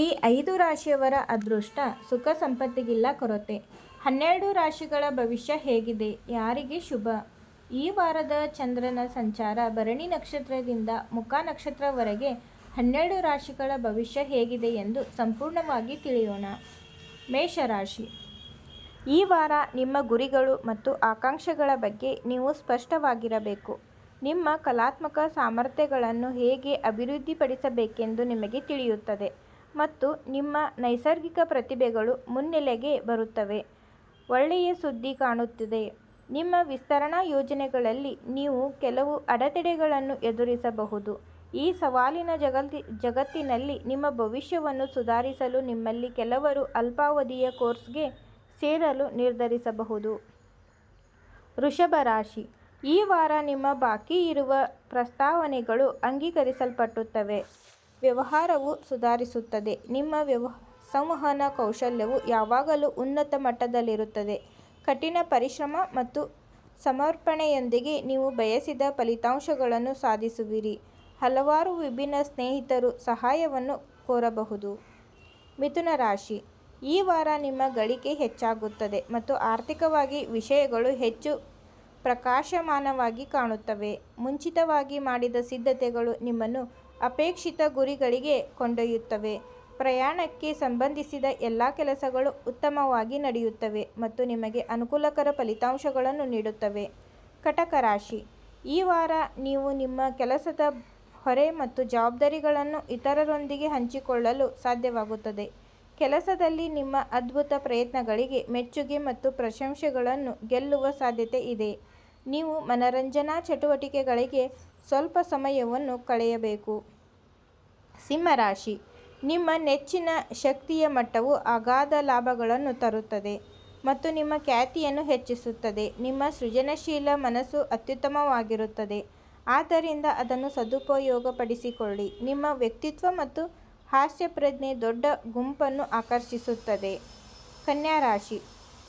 ಈ ಐದು ರಾಶಿಯವರ ಅದೃಷ್ಟ ಸುಖ ಸಂಪತ್ತಿಗಿಲ್ಲ ಕೊರತೆ. ಹನ್ನೆರಡು ರಾಶಿಗಳ ಭವಿಷ್ಯ ಹೇಗಿದೆ? ಯಾರಿಗೆ ಶುಭ? ಈ ವಾರದ ಚಂದ್ರನ ಸಂಚಾರ ಭರಣಿ ನಕ್ಷತ್ರದಿಂದ ಮುಖ ನಕ್ಷತ್ರವರೆಗೆ ಹನ್ನೆರಡು ರಾಶಿಗಳ ಭವಿಷ್ಯ ಹೇಗಿದೆ ಎಂದು ಸಂಪೂರ್ಣವಾಗಿ ತಿಳಿಯೋಣ. ಮೇಷರಾಶಿ. ಈ ವಾರ ನಿಮ್ಮ ಗುರಿಗಳು ಮತ್ತು ಆಕಾಂಕ್ಷೆಗಳ ಬಗ್ಗೆ ನೀವು ಸ್ಪಷ್ಟವಾಗಿರಬೇಕು. ನಿಮ್ಮ ಕಲಾತ್ಮಕ ಸಾಮರ್ಥ್ಯಗಳನ್ನು ಹೇಗೆ ಅಭಿವೃದ್ಧಿಪಡಿಸಬೇಕೆಂದು ನಿಮಗೆ ತಿಳಿಯುತ್ತದೆ. ಮತ್ತು ನಿಮ್ಮ ನೈಸರ್ಗಿಕ ಪ್ರತಿಭೆಗಳು ಮುನ್ನೆಲೆಗೆ ಬರುತ್ತವೆ. ಒಳ್ಳೆಯ ಸುದ್ದಿ ಕಾಣುತ್ತಿದೆ. ನಿಮ್ಮ ವಿಸ್ತರಣಾ ಯೋಜನೆಗಳಲ್ಲಿ ನೀವು ಕೆಲವು ಅಡೆತಡೆಗಳನ್ನು ಎದುರಿಸಬಹುದು. ಈ ಸವಾಲಿನ ಜಗತ್ತಿ ಜಗತ್ತಿನಲ್ಲಿ ನಿಮ್ಮ ಭವಿಷ್ಯವನ್ನು ಸುಧಾರಿಸಲು ನಿಮ್ಮಲ್ಲಿ ಕೆಲವರು ಅಲ್ಪಾವಧಿಯ ಕೋರ್ಸ್ಗೆ ಸೇರಲು ನಿರ್ಧರಿಸಬಹುದು. ವೃಷಭ ರಾಶಿ. ಈ ವಾರ ನಿಮ್ಮ ಬಾಕಿ ಇರುವ ಪ್ರಸ್ತಾವನೆಗಳು ಅಂಗೀಕರಿಸಲ್ಪಟ್ಟುತ್ತವೆ. ವ್ಯವಹಾರವು ಸುಧಾರಿಸುತ್ತದೆ. ನಿಮ್ಮ ವ್ಯವ, ಸಂವಹನ ಕೌಶಲ್ಯವು ಯಾವಾಗಲೂ ಉನ್ನತ ಮಟ್ಟದಲ್ಲಿರುತ್ತದೆ. ಕಠಿಣ ಪರಿಶ್ರಮ ಮತ್ತು ಸಮರ್ಪಣೆಯೊಂದಿಗೆ ನೀವು ಬಯಸಿದ ಫಲಿತಾಂಶಗಳನ್ನು ಸಾಧಿಸುವಿರಿ. ಹಲವಾರು ವಿಭಿನ್ನ ಸ್ನೇಹಿತರು ಸಹಾಯವನ್ನು ಕೋರಬಹುದು. ಮಿಥುನ ರಾಶಿ. ಈ ವಾರ ನಿಮ್ಮ ಗಳಿಕೆ ಹೆಚ್ಚಾಗುತ್ತದೆ ಮತ್ತು ಆರ್ಥಿಕವಾಗಿ ವಿಷಯಗಳು ಹೆಚ್ಚು ಪ್ರಕಾಶಮಾನವಾಗಿ ಕಾಣುತ್ತವೆ. ಮುಂಚಿತವಾಗಿ ಮಾಡಿದ ಸಿದ್ಧತೆಗಳು ನಿಮ್ಮನ್ನು ಅಪೇಕ್ಷಿತ ಗುರಿಗಳಿಗೆ ಕೊಂಡೊಯ್ಯುತ್ತವೆ. ಪ್ರಯಾಣಕ್ಕೆ ಸಂಬಂಧಿಸಿದ ಎಲ್ಲ ಕೆಲಸಗಳು ಉತ್ತಮವಾಗಿ ನಡೆಯುತ್ತವೆ ಮತ್ತು ನಿಮಗೆ ಅನುಕೂಲಕರ ಫಲಿತಾಂಶಗಳನ್ನು ನೀಡುತ್ತವೆ. ಕಟಕ ರಾಶಿ. ಈ ವಾರ ನೀವು ನಿಮ್ಮ ಕೆಲಸದ ಹೊರೆ ಮತ್ತು ಜವಾಬ್ದಾರಿಗಳನ್ನು ಇತರರೊಂದಿಗೆ ಹಂಚಿಕೊಳ್ಳಲು ಸಾಧ್ಯವಾಗುತ್ತದೆ. ಕೆಲಸದಲ್ಲಿ ನಿಮ್ಮ ಅದ್ಭುತ ಪ್ರಯತ್ನಗಳಿಗೆ ಮೆಚ್ಚುಗೆ ಮತ್ತು ಪ್ರಶಂಸೆಗಳನ್ನು ಗೆಲ್ಲುವ ಸಾಧ್ಯತೆ ಇದೆ. ನೀವು ಮನರಂಜನಾ ಚಟುವಟಿಕೆಗಳಿಗೆ ಸ್ವಲ್ಪ ಸಮಯವನ್ನು ಕಳೆಯಬೇಕು. ಸಿಂಹರಾಶಿ. ನಿಮ್ಮ ನೆಚ್ಚಿನ ಶಕ್ತಿಯ ಮಟ್ಟವು ಅಗಾಧ ಲಾಭಗಳನ್ನು ತರುತ್ತದೆ ಮತ್ತು ನಿಮ್ಮ ಖ್ಯಾತಿಯನ್ನು ಹೆಚ್ಚಿಸುತ್ತದೆ. ನಿಮ್ಮ ಸೃಜನಶೀಲ ಮನಸ್ಸು ಅತ್ಯುತ್ತಮವಾಗಿರುತ್ತದೆ. ಆದ್ದರಿಂದ ಅದನ್ನು ಸದುಪಯೋಗಪಡಿಸಿಕೊಳ್ಳಿ. ನಿಮ್ಮ ವ್ಯಕ್ತಿತ್ವ ಮತ್ತು ಹಾಸ್ಯಪ್ರಜ್ಞೆ ದೊಡ್ಡ ಗುಂಪನ್ನು ಆಕರ್ಷಿಸುತ್ತದೆ. ಕನ್ಯಾ ರಾಶಿ.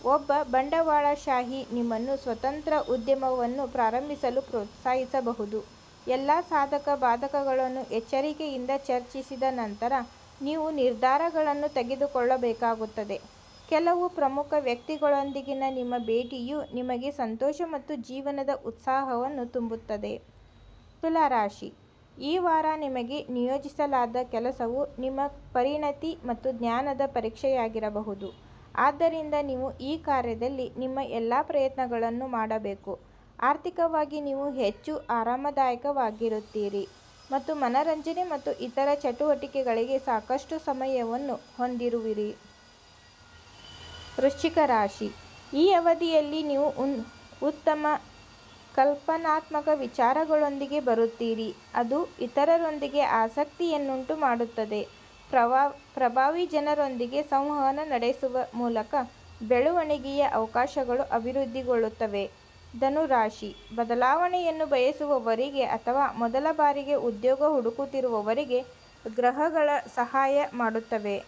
ಒಬ್ಬ ಬಂಡವಾಳಶಾಹಿ ನಿಮ್ಮನ್ನು ಸ್ವತಂತ್ರ ಉದ್ಯಮವನ್ನು ಪ್ರಾರಂಭಿಸಲು ಪ್ರೋತ್ಸಾಹಿಸಬಹುದು. ಎಲ್ಲ ಸಾಧಕ ಬಾಧಕಗಳನ್ನು ಎಚ್ಚರಿಕೆಯಿಂದ ಚರ್ಚಿಸಿದ ನಂತರ ನೀವು ನಿರ್ಧಾರಗಳನ್ನು ತೆಗೆದುಕೊಳ್ಳಬೇಕಾಗುತ್ತದೆ. ಕೆಲವು ಪ್ರಮುಖ ವ್ಯಕ್ತಿಗಳೊಂದಿಗಿನ ನಿಮ್ಮ ಭೇಟಿಯು ನಿಮಗೆ ಸಂತೋಷ ಮತ್ತು ಜೀವನದ ಉತ್ಸಾಹವನ್ನು ತುಂಬುತ್ತದೆ. ತುಲಾರಾಶಿ. ಈ ವಾರ ನಿಮಗೆ ನಿಯೋಜಿಸಲಾದ ಕೆಲಸವು ನಿಮ್ಮ ಪರಿಣತಿ ಮತ್ತು ಜ್ಞಾನದ ಪರೀಕ್ಷೆಯಾಗಿರಬಹುದು. ಆದ್ದರಿಂದ ನೀವು ಈ ಕಾರ್ಯದಲ್ಲಿ ನಿಮ್ಮ ಎಲ್ಲ ಪ್ರಯತ್ನಗಳನ್ನು ಮಾಡಬೇಕು. ಆರ್ಥಿಕವಾಗಿ ನೀವು ಹೆಚ್ಚು ಆರಾಮದಾಯಕವಾಗಿರುತ್ತೀರಿ ಮತ್ತು ಮನರಂಜನೆ ಮತ್ತು ಇತರ ಚಟುವಟಿಕೆಗಳಿಗೆ ಸಾಕಷ್ಟು ಸಮಯವನ್ನು ಹೊಂದಿರುವಿರಿ. ವೃಶ್ಚಿಕ ರಾಶಿ. ಈ ಅವಧಿಯಲ್ಲಿ ನೀವು ಉನ್, ಉತ್ತಮ ಕಲ್ಪನಾತ್ಮಕ ವಿಚಾರಗಳೊಂದಿಗೆ ಬರುತ್ತೀರಿ. ಅದು ಇತರರೊಂದಿಗೆ ಆಸಕ್ತಿಯನ್ನುಂಟು ಮಾಡುತ್ತದೆ. ಪ್ರವಾ, ಪ್ರಭಾವಿ ಜನರೊಂದಿಗೆ ಸಂವಹನ ನಡೆಸುವ ಮೂಲಕ ಬೆಳವಣಿಗೆಯ ಅವಕಾಶಗಳು ಅಭಿವೃದ್ಧಿಗೊಳ್ಳುತ್ತವೆ. ಧನುರಾಶಿ. ಬದಲಾವಣೆಯನ್ನು ಬಯಸುವವರಿಗೆ ಅಥವಾ ಮೊದಲ ಬಾರಿಗೆ ಉದ್ಯೋಗ ಹುಡುಕುತ್ತಿರುವವರಿಗೆ ಗ್ರಹಗಳ ಸಹಾಯ ಮಾಡುತ್ತವೆ.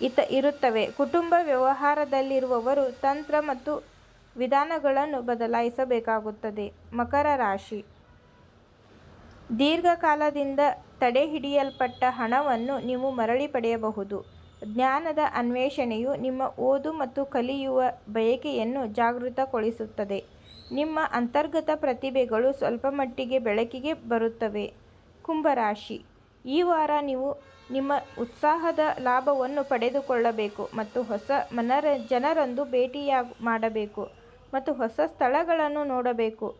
ಇತ, ಇರುತ್ತವೆ. ಕುಟುಂಬ ವ್ಯವಹಾರದಲ್ಲಿರುವವರು ತಂತ್ರ ಮತ್ತು ವಿಧಾನಗಳನ್ನು ಬದಲಾಯಿಸಬೇಕಾಗುತ್ತದೆ. ಮಕರ ರಾಶಿ. ದೀರ್ಘಕಾಲದಿಂದ ತಡೆಹಿಡಿಯಲ್ಪಟ್ಟ ಹಣವನ್ನು ನೀವು ಮರಳಿ ಪಡೆಯಬಹುದು. ಜ್ಞಾನದ ಅನ್ವೇಷಣೆಯು ನಿಮ್ಮ ಓದು ಮತ್ತು ಕಲಿಯುವ ಬಯಕೆಯನ್ನು ಜಾಗೃತಗೊಳಿಸುತ್ತದೆ. ನಿಮ್ಮ ಅಂತರ್ಗತ ಪ್ರತಿಭೆಗಳು ಸ್ವಲ್ಪ ಮಟ್ಟಿಗೆ ಬೆಳಕಿಗೆ ಬರುತ್ತವೆ. ಕುಂಭರಾಶಿ. ಈ ವಾರ ನೀವು ನಿಮ್ಮ ಉತ್ಸಾಹದ ಲಾಭವನ್ನು ಪಡೆದುಕೊಳ್ಳಬೇಕು ಮತ್ತು ಹೊಸ ಮನರ ಜನರಂದು ಭೇಟಿಯಾಗ ಮಾಡಬೇಕು ಮತ್ತು ಹೊಸ ಸ್ಥಳಗಳನ್ನು ನೋಡಬೇಕು.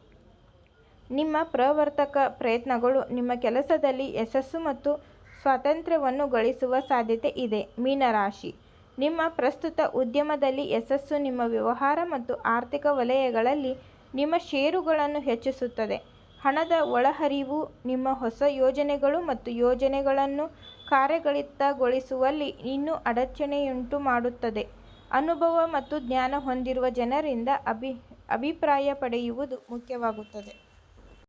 ನಿಮ್ಮ ಪ್ರವರ್ತಕ ಪ್ರಯತ್ನಗಳು ನಿಮ್ಮ ಕೆಲಸದಲ್ಲಿ ಯಶಸ್ಸು ಮತ್ತು ಸ್ವಾತಂತ್ರ್ಯವನ್ನು ಗಳಿಸುವ ಸಾಧ್ಯತೆ ಇದೆ. ಮೀನರಾಶಿ. ನಿಮ್ಮ ಪ್ರಸ್ತುತ ಉದ್ಯಮದಲ್ಲಿ ಯಶಸ್ಸು ನಿಮ್ಮ ವ್ಯವಹಾರ ಮತ್ತು ಆರ್ಥಿಕ ವಲಯಗಳಲ್ಲಿ ನಿಮ್ಮ ಷೇರುಗಳನ್ನು ಹೆಚ್ಚಿಸುತ್ತದೆ. ಹಣದ ಒಳಹರಿವು ನಿಮ್ಮ ಹೊಸ ಯೋಜನೆಗಳು ಮತ್ತು ಯೋಜನೆಗಳನ್ನು ಕಾರ್ಯಗತಗೊಳಿಸುವಲ್ಲಿ ಇನ್ನೂ ಅಡಚಣೆಯುಂಟು ಮಾಡುತ್ತದೆ. ಅನುಭವ ಮತ್ತು ಜ್ಞಾನ ಹೊಂದಿರುವ ಜನರಿಂದ ಅಭಿ, ಅಭಿಪ್ರಾಯ ಪಡೆಯುವುದು ಮುಖ್ಯವಾಗುತ್ತದೆ.